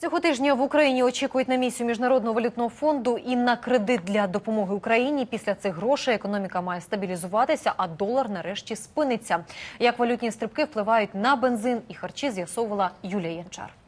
Цього тижня в Україні очікують на місію міжнародного валютного фонду і на кредит для допомоги Україні. Після цих грошей економіка має стабілізуватися, а долар нарешті спиниться. Як валютні стрибки впливають на бензин і харчі, з'ясовувала Юлія Янчар.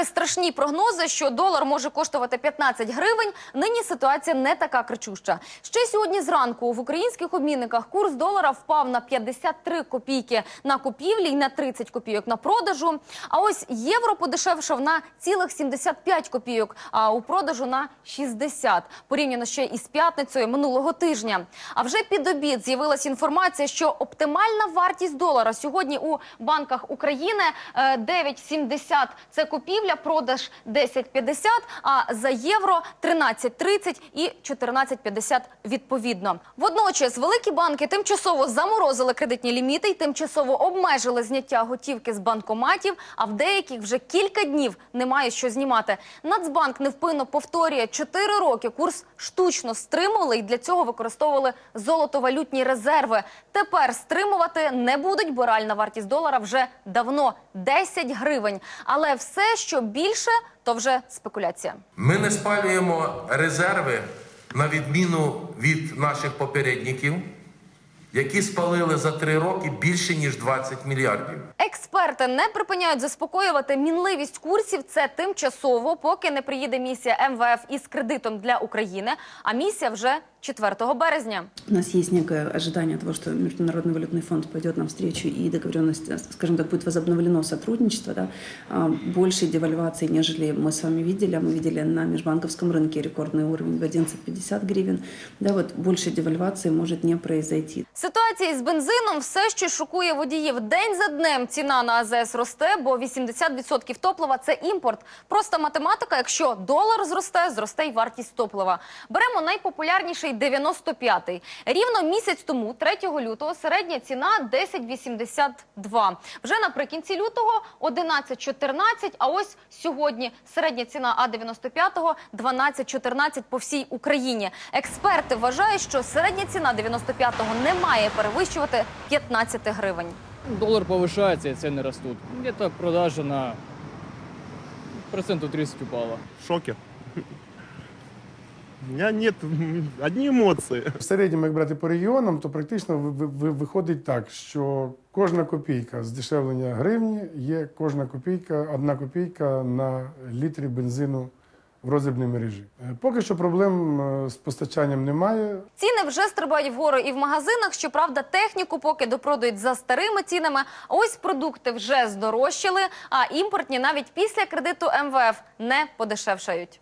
Попри страшні прогнози, що долар може коштувати 15 гривень, нині ситуація не така кричуща. Ще сьогодні зранку в українських обмінниках курс долара впав на 53 копійки на купівлі і на 30 копійок на продажу. А ось євро подешевшав на цілих 75 копійок, а у продажу на 60, порівняно ще із п'ятницею минулого тижня. А вже під обід з'явилася інформація, що оптимальна вартість долара сьогодні у банках України е, 9,70 – це купівля, продаж 10,50, а за євро 13,30 і 14,50 відповідно. Водночас великі банки тимчасово заморозили кредитні ліміти і тимчасово обмежили зняття готівки з банкоматів, а в деяких вже кілька днів немає що знімати. Нацбанк невпинно повторює 4 роки курс штучно стримували і для цього використовували золотовалютні резерви. Тепер стримувати не будуть, бо реальна вартість долара вже давно 10 гривень. Але все, що більше, то вже спекуляція. Ми не спалюємо резерви на відміну від наших попередників, які спалили за три роки більше ніж 20 мільярдів Експерти не припиняють заспокоювати мінливість курсів. Це тимчасово, поки не приїде місія МВФ із кредитом для України. А місія вже 4 березня. У нас есть некое ожидание того, что Международный валютный фонд пойдет навстречу и договоренность, скажем так, будет возобновлено сотрудничество, да, а, большей девальвации, нежели мы с вами видели. А Мы видели на межбанковском рынке рекордный уровень в 11,50 гривен. Да, вот большей девальвации может не произойти. Ситуація із бензином все ще шокує водіїв. День за днем ціна на АЗС росте, бо 80% топлива це імпорт. Проста математика. Якщо долар зросте, зросте й вартість топлива. Беремо найпопулярніший 95-й. Рівно місяць тому, 3 лютого, середня ціна 10,82. Вже наприкінці лютого 11,14, а ось сьогодні середня ціна А95 12,14 по всій Україні. Експерти вважають, що середня ціна 95-го не має перевищувати 15 гривень. Доллар повышается, и цены растут. Где-то продажа на процентов 30 упала. в шоке. У меня нет одни эмоции. В середньому, як брати по регіонам, то практично ви- ви- ви- виходить так, що кожна копійка здешевлення гривні є кожна копійка, одна копійка на літрі бензину в роздрібній мережі. Е, Поки що проблем е, з постачанням немає. Ціни вже стрибають вгору і в магазинах. Щоправда, техніку поки допродають за старими цінами. А ось продукти вже здорожчали, а імпортні навіть після кредиту МВФ не подешевшають.